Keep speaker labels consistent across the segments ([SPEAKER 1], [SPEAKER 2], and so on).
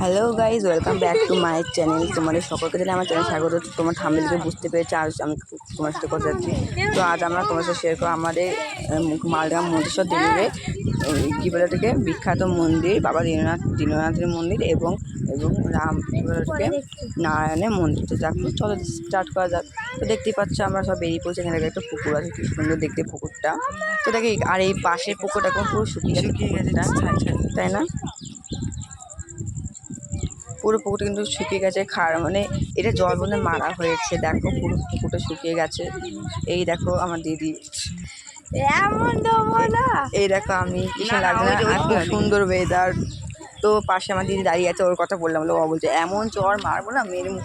[SPEAKER 1] Hello guys welcome back to my channel তোমাদের সকলকে দিলে আমার চ্যানেল স্বাগত। তোমার থাম্বেলকে বুঝতে পেরেছি, আজ আমি তোমার সাথে কথা যাচ্ছি তো আজ আমরা তোমার সাথে শেয়ার করব আমাদের মালগ্রাম মন্তেশ্বর দেবীরে কী বলে থেকে বিখ্যাত মন্দির, বাবা দীননাথ, দীননাথের মন্দির এবং এবং রাম, কী বলে নারায়ণের মন্দির। তো দেখো চলো স্টার্ট করা যাক। তো দেখতেই পাচ্ছ আমরা সব বেরিয়ে পড়ছি, এখানে একটা পুকুর আছে, কি সুন্দর দেখতে পুকুরটা। তো দেখি, আর এই পাশের পুকুরটা এখন পুরো শুকিয়ে গেছে, পুকুরটা। তাই না? পুরো পুকুরটা কিন্তু শুকিয়ে গেছে খার মানে এটা জল বলে মারা হয়েছে। দেখো পুরো পুকুরটা শুকিয়ে গেছে। এই দেখো আমার দিদি।
[SPEAKER 2] এমন দেবো না
[SPEAKER 1] এই দেখো আমি কিছু লাগছে খুব সুন্দর ওয়েদার তো পাশে আমার দিদি দাঁড়িয়ে আছে ওর কথা বললাম বলে ও বলছে এমন চর মারবো না মুখ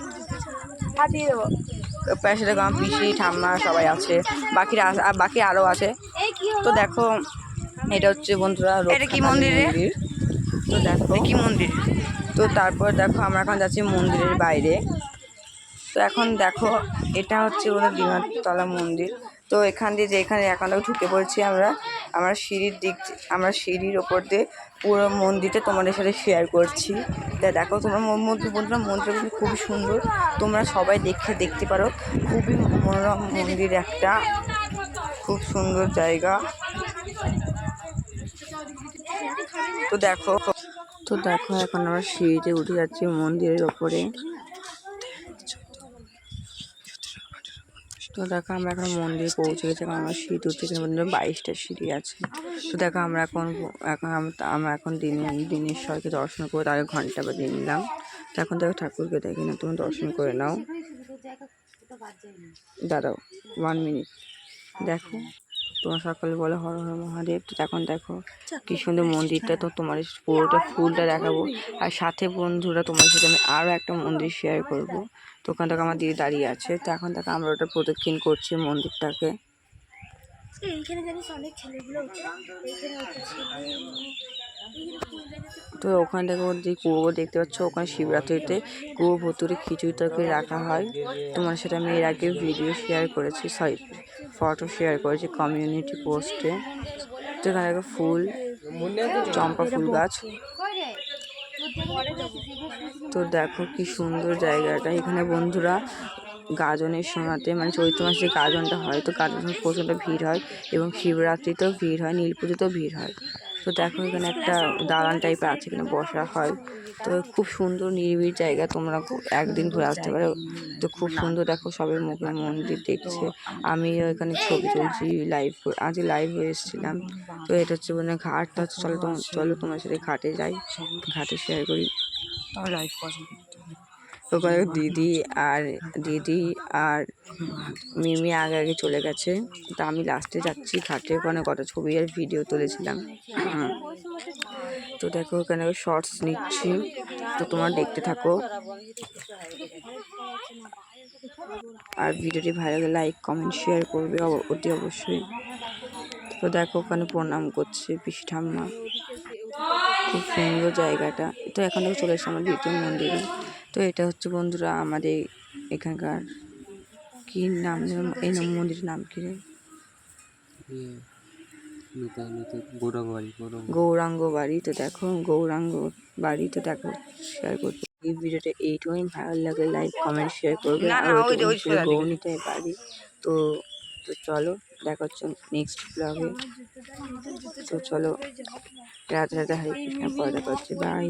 [SPEAKER 2] ফাটিয়ে দেবো।
[SPEAKER 1] পাশে দেখো আমার পিসি ঠাম্মা সবাই আছে। বাকিরা আর বাকি আরও আছে। তো দেখো এটা হচ্ছে বন্ধুরা
[SPEAKER 2] এটা কি মন্দির
[SPEAKER 1] তো দেখো।
[SPEAKER 2] কি মন্দির?
[SPEAKER 1] তো তারপর দেখো আমরা এখন যাচ্ছি মন্দিরের বাইরে। তো এখন দেখো, এটা হচ্ছে ওদের দিনাতলা মন্দির। তো এখান দিয়ে যে এখানে এখন ঢুকে পড়েছি আমরা আমরা সিঁড়ির দিক আমরা সিঁড়ির ওপর দিয়ে পুরো মন্দিরটা তোমাদের সাথে শেয়ার করছি। তা দেখো তোমরা মন্দির বন্ধুরা, মন্দিরটা কিন্তু খুবই সুন্দর। তোমরা সবাই দেখে, দেখতে পারো। খুবই মনোরম মন্দির একটা। খুব সুন্দর জায়গা। তো দেখো তো দেখো, এখন আমরা সিঁড়িতে উঠে যাচ্ছি মন্দিরের ওপরে। তো দেখো, আমরা এখন মন্দিরে পৌঁছে গেছি এখন আমরা সিঁড়ি উঠতে মন্দিরে বাইশটা সিঁড়ি আছে। তো দেখো, আমরা এখন এখন আম- আমরা এখন দিনে, দিনেশ্বরকে দর্শন করে তাকে ঘণ্টা বা বাজিয়ে নিলাম তো এখন দেখো, ঠাকুরকে দেখি না তুমি দর্শন করে নাও। দাঁড়াও ওয়ান মিনিট দেখো। তোমার সকালে বলে হর হর মহাদেব। তো এখন দেখো কি সুন্দর মন্দিরটা তো তোমার পুরোটা ফুলটা দেখাবো। আর সাথে বন্ধুরা তোমার সাথে আমি আরও একটা মন্দির শেয়ার করব। তো ওখান থেকে আমার দিদি দাঁড়িয়ে আছে। তো এখন দেখো আমরা ওটা প্রদক্ষিণ করছি মন্দিরটাকে।
[SPEAKER 2] এইখানে জানিস অনেক ছেলেগুলো এইখানে
[SPEAKER 1] তো ওখান থেকে যে কুয়ো দেখতে পাচ্ছ, ওখানে শিবরাত্রিতে কুয়ো ভুতুরে খিচুড়ি তরকারি রাখা হয়। তোমার সেটা আমি এর আগে ভিডিও শেয়ার করেছি সরি ফটো শেয়ার করেছি কমিউনিটি পোস্টে তো এখানে দেখো ফুল, চম্পা ফুল গাছ। তো দেখো কি সুন্দর জায়গাটা। এখানে বন্ধুরা গাজনের সময়তে মানে চৈত্র মাসে গাজনটা হয়, তো গাজনের প্রচণ্ড ভিড় হয় এবং শিবরাত্রিতেও ভিড় হয়, নীল পুজোতেও ভিড় হয়। তো দেখো এখানে একটা দালান টাইপের আছে এখানে বসা হয়। তো খুব সুন্দর নিরিবিড় জায়গা, তোমরা একদিন ঘুরে আসতে পারো। তো খুব সুন্দর দেখো সবের মুখে মন্দির দেখছে। আমি এখানে ছবি তুলছি লাইভ আজ লাইভ হয়ে এসেছিলাম। তো এটা হচ্ছে মানে ঘাটটা হচ্ছে চলো চলো তোমার সাথে ঘাটে যাই, ঘাটে শেয়ার করি। লাইভ পছন্দ ওখানে দিদি আর দিদি আর মিমি আগে আগে চলে গেছে। তা আমি লাস্টে যাচ্ছি, ঘাটে। ওখানে কত ছবি আর ভিডিও তুলেছিলাম। তো দেখো ওখানে শর্টস নিচ্ছি। তো তোমার দেখতে থাকো। আর ভিডিওটি ভালো লাগলে লাইক কমেন্ট শেয়ার করবে। অতি অবশ্যই। তো দেখো, ওখানে প্রণাম করছে পিসি ঠাম্মা। খুব সুন্দর জায়গাটা। তো এখন চলে এসেছে আমার দ্বিতীয় মন্দিরে। তো এটা হচ্ছে বন্ধুরা আমাদের এখানকার কি নাম এই নাম মন্দিরের নাম কি রে?
[SPEAKER 3] গৌরব
[SPEAKER 1] গৌরাঙ্গ বাড়ি তো দেখো গৌরাঙ্গ বাড়ি তো দেখো শেয়ার করতে এই ভিডিওটা এইটুকুই ভালো লাগে লাইক কমেন্ট শেয়ার করবে। আর বাড়ি। তো তো চলো দেখা হচ্ছে নেক্সট ব্লগে তো চলো রাতে রাতে হরে কৃষ্ণ পরে দেখা হচ্ছে। বাই